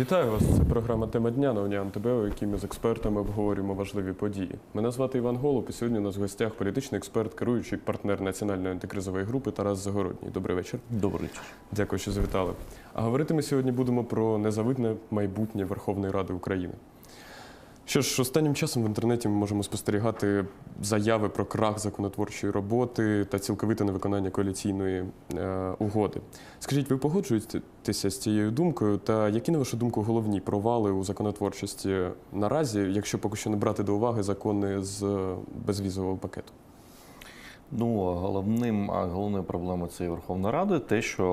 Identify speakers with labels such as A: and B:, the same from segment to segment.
A: Вітаю вас. Це програма Тема дня на Уніан ТБ, у якій ми з експертами обговорюємо важливі події. Мене звати Іван Голуб, і сьогодні у нас в гостях політичний експерт, керуючий партнер національної антикризової групи Тарас Загородній. Добрий вечір.
B: Добрий вечір.
A: Дякую, що завітали. А говорити ми сьогодні будемо про незавидне майбутнє Верховної Ради України. Що ж, останнім часом в інтернеті ми можемо спостерігати заяви про крах законотворчої роботи та цілковите невиконання коаліційної е, угоди. Скажіть, ви погоджуєтеся з цією думкою? Та які, на вашу думку, головні провали у законотворчості наразі, якщо поки що не брати до уваги закони з е, безвізового пакету?
B: Ну, головним, а головною проблемою цієї Верховної Ради те, що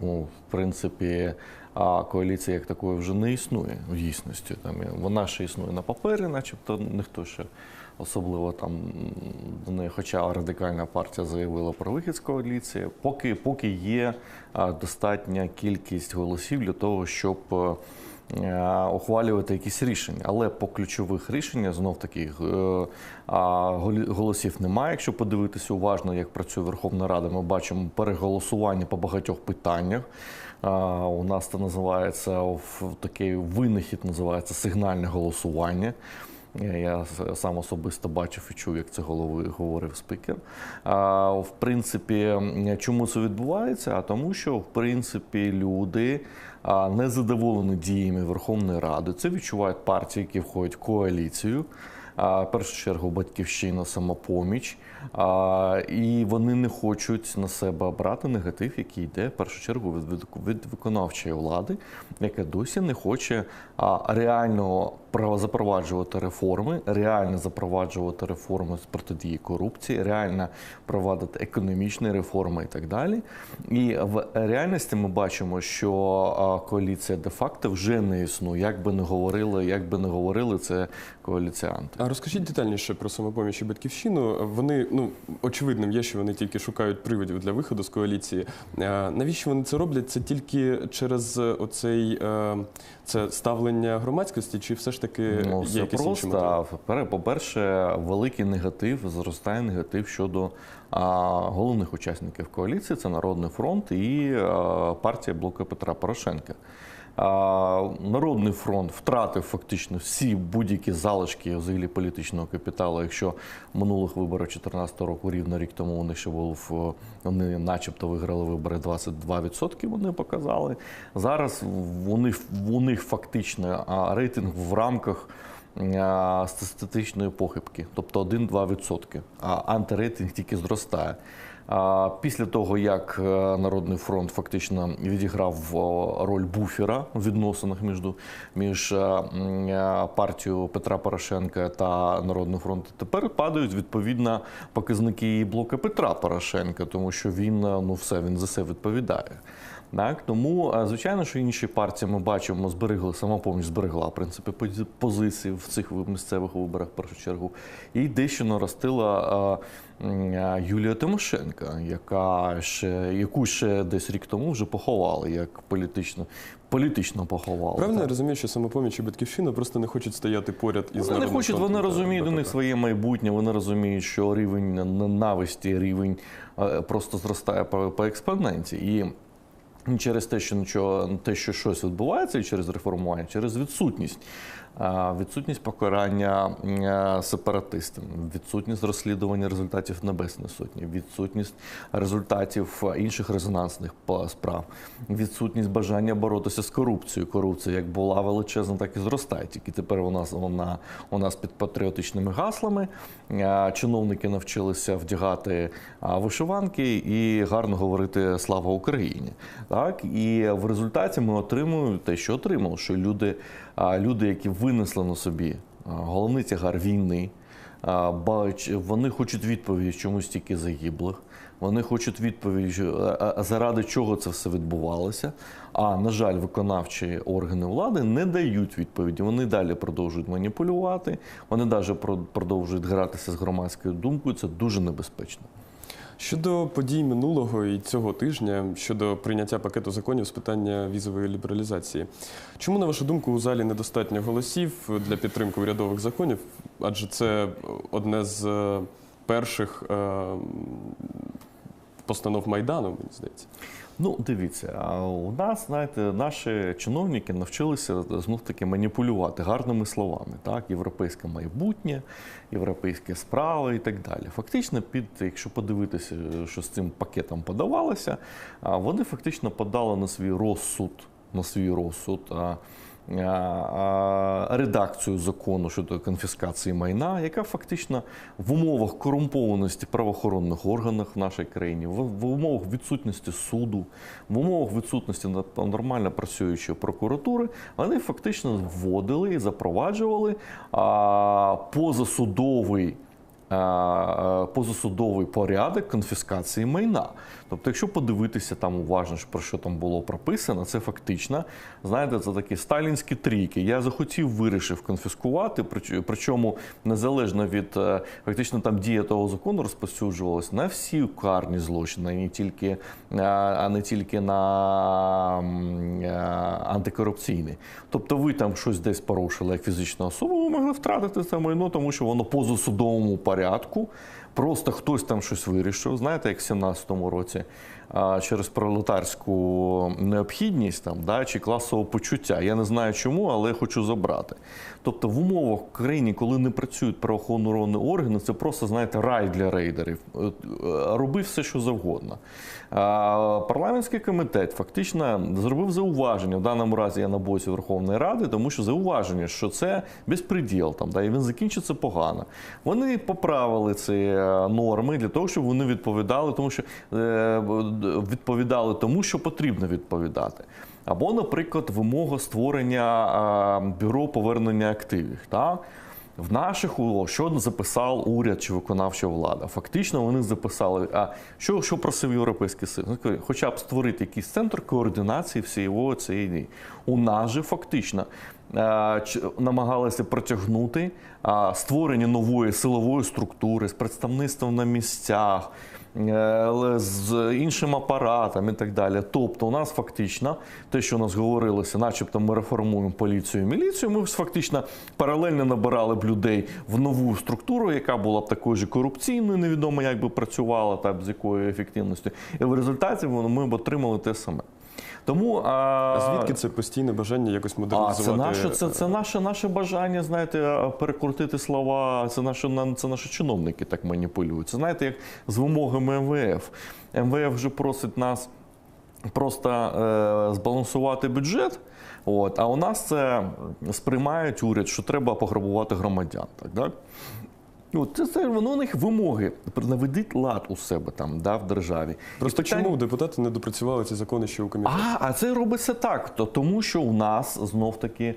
B: ну, в принципі а, коаліція як такої вже не існує в дійсності. Там вона ще існує на папері, начебто ніхто ще особливо там до неї, хоча радикальна партія заявила про вихід з коаліції, поки, поки є достатня кількість голосів для того, щоб. е, Ухвалювати якісь рішення, але по ключових рішеннях знов таки е, голосів немає. Якщо подивитися уважно, як працює Верховна Рада, ми бачимо переголосування по багатьох питаннях. У нас це називається такий винахід, називається сигнальне голосування. Я сам особисто бачив і чув, як це голови говорив спікер. В принципі, чому це відбувається? А тому, що в принципі люди не задоволені діями Верховної Ради. Це відчувають партії, які входять в коаліцію. В першу чергу батьківщина, самопоміч, а, і вони не хочуть на себе брати негатив, який йде в першу чергу від, від, виконавчої влади, яка досі не хоче а, реально запроваджувати реформи, реально запроваджувати реформи з протидії корупції, реально провадити економічні реформи і так далі. І в реальності ми бачимо, що коаліція де-факто вже не існує. Як би не говорили, як би не говорили, це коаліціанти.
A: А розкажіть детальніше про самопоміч і батьківщину. Вони ну очевидним є, що вони тільки шукають приводів для виходу з коаліції. А навіщо вони це роблять? Це тільки через оцей е, це ставлення громадськості, чи все ж таки
B: Ну,
A: є якісь інші мотиви?
B: По-перше, великий негатив, зростає негатив щодо а, головних учасників коаліції це Народний фронт і а, партія блоку Петра Порошенка. Народний фронт втратив фактично всі будь-які залишки взагалі політичного капіталу. Якщо минулих виборів 2014 року, рівно рік тому вони ще були вони, начебто, виграли вибори 22%, Вони показали зараз. Них, у них фактично рейтинг в рамках статистичної похибки, тобто 1-2%, а антирейтинг тільки зростає. Після того, як е, Народний фронт фактично відіграв роль буфера в відносинах між, між е, м, е, партією Петра Порошенка та Народним фронтом, тепер падають відповідно показники блока Петра Порошенка, тому що він ну все він за це відповідає. Так, тому звичайно, що інші партії ми бачимо, зберегли самопоміч зберегла в принципі позиції в цих місцевих виборах в першу чергу, і дещо наростила Юлія Тимошенка, яка ще яку ще десь рік тому вже поховали як політично, політично поховали.
A: Правильно я розумію, що самопоміч і батьківщина просто не хочуть стояти поряд із
B: Вони не хочуть, вони розуміють до них своє майбутнє, вони розуміють, що рівень ненависті, рівень е, просто зростає по, по експоненті. І через те, що нічого, те, що щось відбувається, через реформування, через відсутність. Відсутність покарання е, сепаратистам, відсутність розслідування результатів Небесної Сотні, відсутність результатів інших резонансних справ, відсутність бажання боротися з корупцією. Корупція як була величезна, так і зростає. Тільки тепер у нас вона у нас під патріотичними гаслами. Чиновники навчилися вдягати вишиванки і гарно говорити Слава Україні. Так і в результаті ми отримуємо те, що отримали, що люди, люди, які винесли на собі головний тягар війни. Вони хочуть відповіді, чому стільки загиблих. Вони хочуть а заради чого це все відбувалося. А на жаль, виконавчі органи влади не дають відповіді. Вони далі продовжують маніпулювати. Вони далі про- продовжують гратися з громадською думкою. Це дуже небезпечно.
A: Щодо подій минулого і цього тижня щодо прийняття пакету законів з питання візової лібералізації, чому на вашу думку у залі недостатньо голосів для підтримки урядових законів? Адже це одне з е, перших е, постанов майдану, мені здається.
B: Ну, дивіться, у нас, знаєте, наші чиновники навчилися знов таки маніпулювати гарними словами. Так, європейське майбутнє, європейські справи і так далі. Фактично, під, якщо подивитися, що з цим пакетом подавалося, вони фактично подали на свій розсуд, на свій розсуд. А, а, Редакцію закону щодо конфіскації майна, яка фактично в умовах корумпованості правоохоронних органів в нашій країні, в умовах відсутності суду, в умовах відсутності нормально працюючої прокуратури, вони фактично вводили і запроваджували позасудовий. А, Позасудовий порядок конфіскації майна. Тобто, якщо подивитися там уважно, про що там було прописано, це фактично, знаєте, це такі сталінські трійки. Я захотів, вирішив конфіскувати, причому незалежно від е, фактично там дія того закону розповсюджувалася на всі карні злочини, не тільки, е, а не тільки на м, е, антикорупційний. Тобто, ви там щось десь порушили як фізична особа, ви могли втратити це майно, тому що воно поза судовому порядку. Просто хтось там щось вирішив, знаєте, як в 17-му році, через пролетарську необхідність там, да, чи класове почуття. Я не знаю чому, але я хочу забрати. Тобто в умовах в країні, коли не працюють правоохоронні органи, це просто, знаєте, рай для рейдерів. Е, Роби все, що завгодно. Парламентський комітет фактично зробив зауваження. В даному разі я на боці Верховної Ради, тому що зауваження, що це безпреділ, там, да, і він закінчиться погано. Вони поправили ці е, норми для того, щоб вони відповідали, тому що е, відповідали тому, що потрібно відповідати. Або, наприклад, вимога створення бюро повернення активів. В наших УО, що записав уряд чи виконавча влада, фактично вони записали, а що, що просив Європейський Союз? Хоча б створити якийсь центр координації всієї цієї дії. У нас же фактично намагалися протягнути створення нової силової структури з представництвом на місцях. Е, З іншим апаратом і так далі. Тобто, у нас фактично те, що у нас говорилося, начебто ми реформуємо поліцію і міліцію. Ми фактично паралельно набирали б людей в нову структуру, яка була б такою ж корупційною, невідомо як би працювала та з якою ефективністю. І в результаті ми б отримали те саме. Тому а,
A: звідки це постійне бажання якось
B: а це наше, це, це наше, наше бажання, знаєте, перекрутити слова. Це наше це наші чиновники так маніпулюють. Це знаєте, як з вимогами МВФ. МВФ вже просить нас просто е, збалансувати бюджет. От, а у нас це сприймають уряд, що треба пограбувати громадян. Так, так? От, це, це воно у них вимоги. Наведіть лад у себе там, да, в державі.
A: Просто
B: питання-
A: чому депутати не допрацювали ці закони ще у комітеті?
B: а, а це робиться так. То, тому що у нас знов таки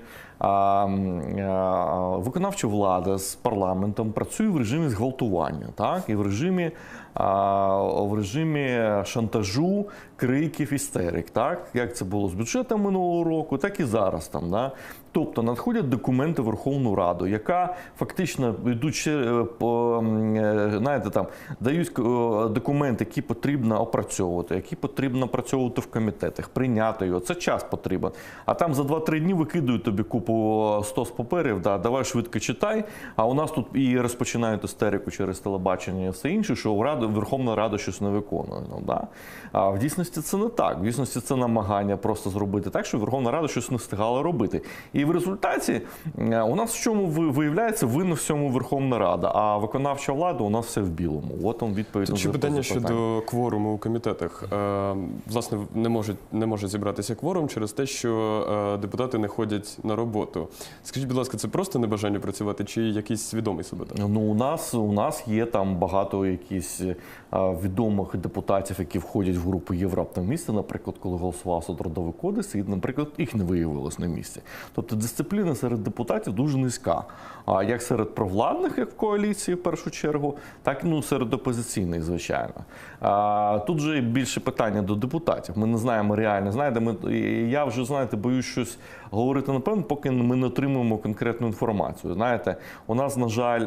B: виконавча влада з парламентом працює в режимі зґвалтування, так? І в режимі, в режимі шантажу, криків, істерик. Так? Як це було з бюджетом минулого року, так і зараз там. Да? Тобто надходять документи Верховну Раду, яка фактично йдучи е, е, знаєте, там дають е, документи, які потрібно опрацьовувати, які потрібно опрацьовувати в комітетах, прийняти його. Це час потрібен. А там за 2-3 дні викидують тобі купу стос паперів, да, давай швидко читай. А у нас тут і розпочинають істерику через телебачення і все інше, що Рада, Верховна Рада щось не виконує. Ну, да? А в дійсності це не так. В дійсності це намагання просто зробити так, щоб Верховна Рада щось не встигала робити. І в результаті е, у нас в чому ви- виявляється винна в цьому Верховна Рада, а виконавча влада у нас все в білому. От вам відповідь
A: ще питання щодо кворуму у комітетах. Е, Власне, не може, не може зібратися кворум через те, що е, депутати не ходять на роботу. Скажіть, будь ласка, це просто небажання працювати чи якийсь свідомий саботаж?
B: Ну, у нас у нас є там багато якісь е, відомих депутатів, які входять в групу місце, наприклад, коли голосувався трудовий кодекс, і, наприклад, їх не виявилось на місці. Тобто дисципліна серед депутатів дуже низька. А як серед провладних, як в коаліції, в першу чергу, так ну, серед опозиційних, звичайно. Тут же більше питання до депутатів. Ми не знаємо реально. Знаєте, ми я вже знаєте, боюсь щось говорити напевно, поки ми не отримуємо конкретну інформацію. Знаєте, у нас, на жаль,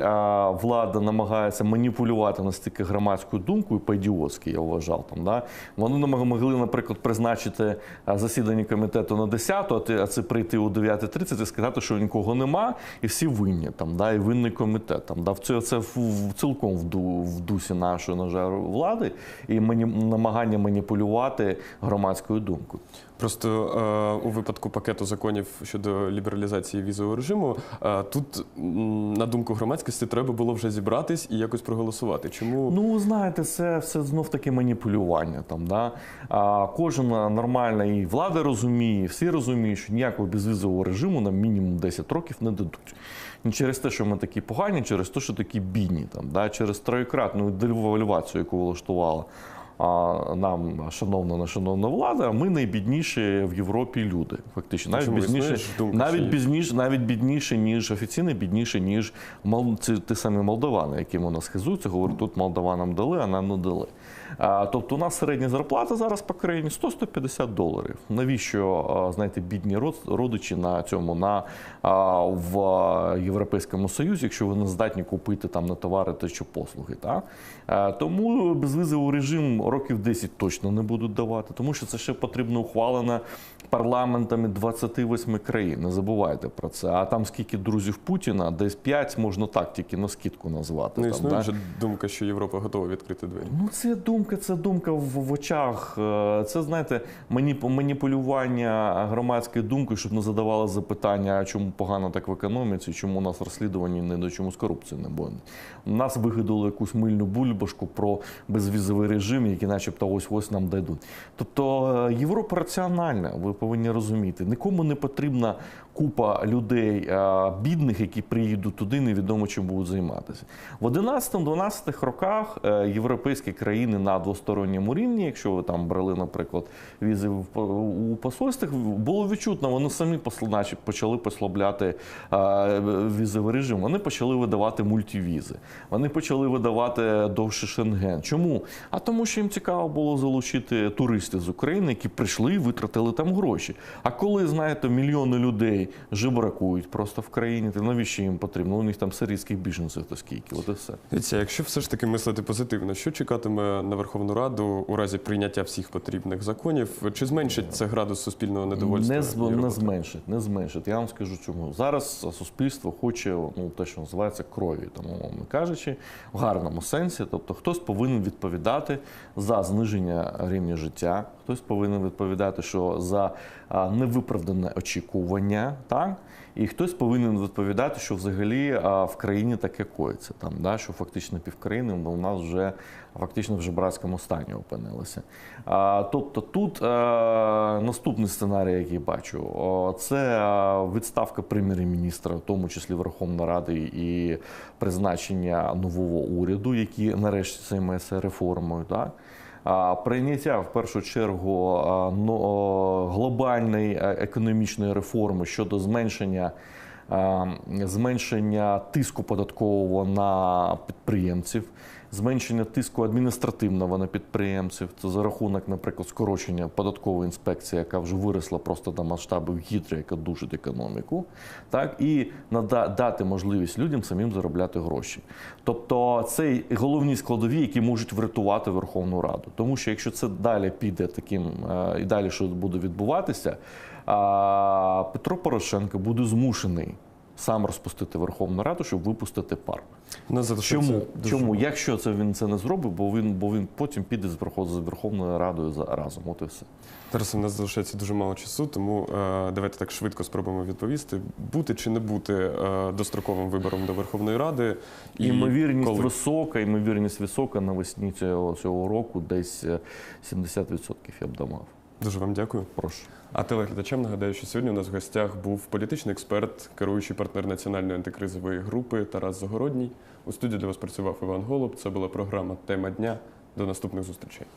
B: влада намагається маніпулювати настільки громадською думкою, по-ідіотськи, я вважав там. Да? Вони не могли, наприклад, призначити засідання комітету на 10, а це прийти о 9.30 і сказати, що нікого нема, і всі винні там, да, і винний комітет. Там, да, це, це в- цілком в дусі нашої на жаль, влади і намагання маніпулювати громадською думкою.
A: Просто е, у випадку пакету законів щодо лібералізації візового режиму, е, тут, на думку громадськості, треба було вже зібратись і якось проголосувати. Чому
B: Ну, знаєте, це все знов таки маніпулювання. Там, да? а, кожен нормальна і влада розуміє, всі розуміють, що ніякого безвізового режиму нам мінімум 10 років не дадуть. Не через те, що ми такі погані, через те, що такі бідні, там, да? через троєкратну девальвацію, яку влаштувала нам шановна на шановна влада, ми найбідніші в Європі люди. Фактично, навіть бідніше, навіть бідніше, навіть бідніше, ніж офіційно бідніше, ніж ті самі молдавани, яким у нас хизуються, говорять, тут молдаванам дали, а нам не дали. Тобто у нас середня зарплата зараз по країні 100-150 доларів. Навіщо, знаєте, бідні родичі на цьому на в Європейському Союзі, якщо вони здатні купити там на товари та чи послуги. Так? А, тому безвізовий режим років 10 точно не будуть давати, тому що це ще потрібно ухвалена парламентами 28 країн. Не забувайте про це. А там скільки друзів Путіна, десь 5 можна так тільки на скидку назвати.
A: ну,
B: там,
A: існує
B: да?
A: вже думка, що Європа готова відкрити двері?
B: Ну, це думка, це думка в, в очах. Е, Це знаєте, маніп, маніпулювання громадською думкою, щоб не задавали запитання, чому погано так в економіці, чому у нас розслідування не до чому з корупцією не буде. Нас вигадали якусь мильну бульбашку про безвізовий режим, який, начебто, ось ось нам дадуть. Тобто е, Європа раціональна, ви повинні розуміти. Нікому не потрібна купа людей бідних, які приїдуть туди, невідомо чим будуть займатися. В 11-12 роках е, європейські країни на двосторонньому рівні, якщо ви там брали, наприклад, візи у посольствах, було відчутно, вони самі почали послабляти візовий режим. Вони почали видавати мультивізи, вони почали видавати довше шенген. Чому? А тому, що їм цікаво було залучити туристів з України, які прийшли і витратили там гроші. А коли, знаєте, мільйони людей жебракують просто в країні, то навіщо їм потрібно? У них там сирійських біженців то скільки, от і все.
A: Дивіться, якщо все ж таки мислити позитивно, що чекатиме на Верховну Раду у разі прийняття всіх потрібних законів? Чи зменшить це градус суспільного недовольства?
B: Не, не зменшить, не зменшить. Я вам скажу чому. Зараз суспільство хоче ну, те, що називається крові, тому умовно кажучи, в гарному сенсі. Тобто хтось повинен відповідати за зниження рівня життя, хтось повинен відповідати, що за невиправдане очікування, так? І хтось повинен відповідати, що взагалі в країні таке коїться, там, да? що фактично півкраїни у нас вже фактично в жебрацькому стані опинилися. Тобто тут е, наступний сценарій, який бачу, це е, відставка прем'єр-міністра, в тому числі Верховної Ради, і призначення нового уряду, який нарешті займається реформою. Так? Прийняття в першу чергу ну, глобальної е, економічної реформи щодо зменшення, зменшення тиску податкового на підприємців, зменшення тиску адміністративного на підприємців. Це за рахунок, наприклад, скорочення податкової інспекції, яка вже виросла просто до масштабів гідри, яка душить економіку, так і нада- дати можливість людям самим заробляти гроші. Тобто це головні складові, які можуть врятувати Верховну Раду. Тому що якщо це далі піде таким е, і далі, що буде відбуватися, Петро Порошенко буде змушений. Сам розпустити Верховну Раду, щоб випустити пар.
A: У нас залишається
B: Чому?
A: дуже
B: Чому? Якщо це він це не зробить, бо він бо він потім піде з Верхов- з Верховною Радою за разом. От і все.
A: Зараз у нас залишається дуже мало часу, тому е, давайте так швидко спробуємо відповісти: бути чи не бути е, достроковим вибором до Верховної Ради. І
B: Імовірність
A: коли?
B: висока, імовірність висока навесні цього, цього року, десь е, 70% я б давав.
A: Дуже вам дякую.
B: Прошу.
A: А телеглядачам нагадаю, що сьогодні у нас в гостях був політичний експерт, керуючий партнер національної антикризової групи Тарас Загородній. У студії для вас працював Іван Голуб. Це була програма Тема дня. До наступних зустрічей.